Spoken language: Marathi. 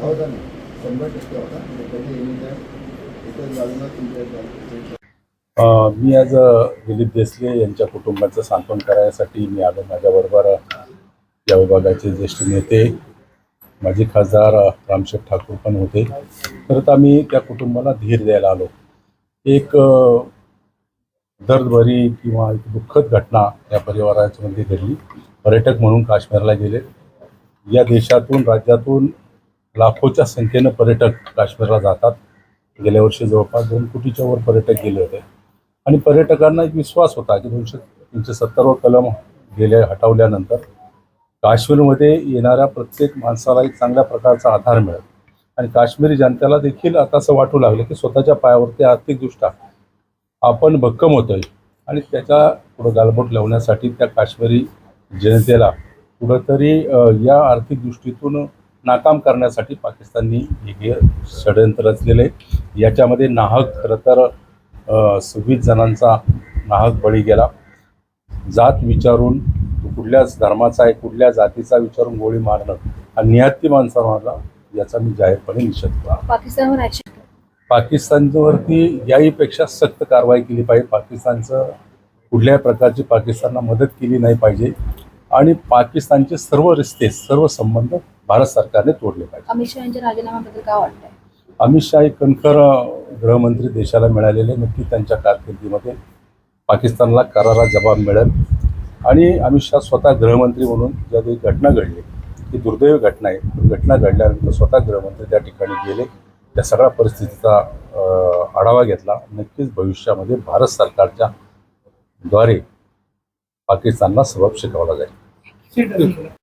होता नाही शंभर टक्के होता म्हणजे कधी एनी टाईम तुमच्या मी आज दिलीप देसले यांच्या कुटुंबाचं सांत्वन करायसाठी मी आलो. माझ्याबरोबर या विभागाचे ज्येष्ठ नेते माझे खासदार रामशेठ ठाकूर पण होते. तर आता आम्ही त्या कुटुंबाला धीर द्यायला आलो. एक दर्दभरी किंवा एक दुःखद घटना या परिवाराच्यामध्ये घडली. पर्यटक म्हणून काश्मीरला गेले. या देशातून राज्यातून लाखोच्या संख्येनं पर्यटक काश्मीरला जातात. गेल्या वर्षी जवळपास दोन कोटीच्या वर पर्यटक गेले होते. आणि पर्यटकांना एक विश्वास होता की दोनशे तीनशे सत्तरवर कलम गेले हटवल्यानंतर काश्मीरमध्ये येणाऱ्या प्रत्येक माणसाला एक चांगल्या प्रकारचा आधार मिळेल. आणि काश्मीरी जनतेला देखील आता असं वाटू लागलं की स्वतःच्या पायावरती आर्थिकदृष्ट्या आपण भक्कम होतोय. आणि त्याच्या पुढं गालबोट लावण्यासाठी त्या काश्मीरी जनतेला कुठंतरी या आर्थिक दृष्टीतून नाकाम करण्यासाठी पाकिस्ताननी हे षडयंत्र रचलेलं आहे याच्यामध्ये नाहक खरं तर सव्वीस जणांचा नाहक बळी गेला. जात विचारून कुठल्याच धर्माचा आहे कुठल्या जातीचा विचारून गोळी मारणं हा निहत्ती माणसाला याचा मी जाहीरपणे निषेध करतो. पाकिस्तानवर पाकिस्तानवरती याहीपेक्षा सक्त कारवाई केली पाहिजे. पाकिस्तानचं कुठल्याही प्रकारची पाकिस्तानला मदत केली नाही पाहिजे. आणि पाकिस्तानचे सर्व रिश्ते सर्व संबंध भारत सरकारने तोडले पाहिजे. अमित शहा यांच्या राजीनाम्याबद्दल काय वाटतंय? अमित शहा एक कणखर गृहमंत्री देशाला मिळालेले नक्की त्यांच्या कारकिर्दीमध्ये पाकिस्तानला करारा जबाब मिळेल. आणि अमित शहा स्वतः गृहमंत्री म्हणून ज्या काही घटना घडली ही दुर्दैवी घटना आहे. घटना घडल्यानंतर स्वतः गृहमंत्री त्या ठिकाणी गेले त्या सगळ्या परिस्थितीचा आढावा घेतला. नक्कीच भविष्यामध्ये भारत सरकारच्या द्वारे पाकिस्तानला सबब शिकवला जाईल. 谢谢大家。